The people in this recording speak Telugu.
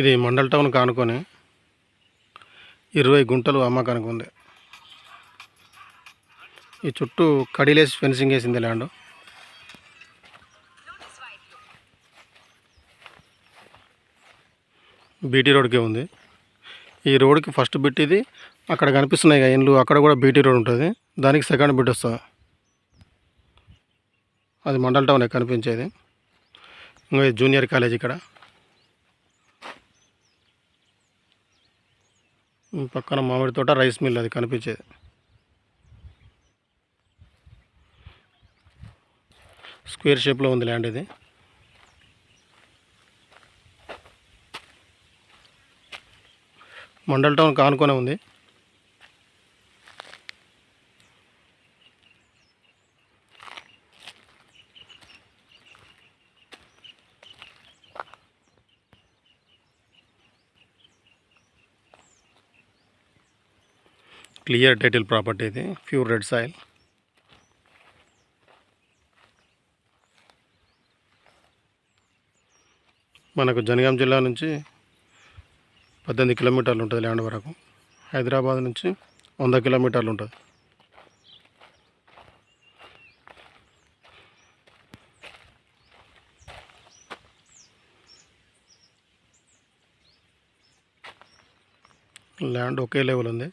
ఇది మండల్ టౌన్ కానుకొని ఇరవై గుంటలు అమ్మకానికి ఉంది. ఈ చుట్టూ కడిలేసి ఫెన్సింగ్ వేసింది ల్యాండ్. బీటీ రోడ్కే ఉంది. ఈ రోడ్కి ఫస్ట్ బిట్ ఇది. అక్కడ కనిపిస్తున్నాయి కదా ఇండ్లు. అక్కడ కూడా బీటీ రోడ్ ఉంటుంది. దానికి సెకండ్ బిట్ వస్తుంది. అది మండల్ టౌన్ కనిపించేది. ఇంకా జూనియర్ కాలేజ్ ఇక్కడ. పక్కన మామిడి తోట రైస్ మిల్ అది కనిపించేది. స్క్వేర్ షేప్లో ఉంది ల్యాండ్ ఇది. మండల్ టౌన్ కానుకొనే ఉంది. క్లియర్ టైటిల్ ప్రాపర్టీ ఇది ప్యూర్ రెడ్ సాయిల్. మనకు జనగాం జిల్లా నుంచి పద్దెనిమిది కిలోమీటర్లు ఉంటుంది ల్యాండ్ వరకు. హైదరాబాద్ నుంచి వంద కిలోమీటర్లు ఉంటుంది. ల్యాండ్ ఒకే లెవెల్ ఉంది.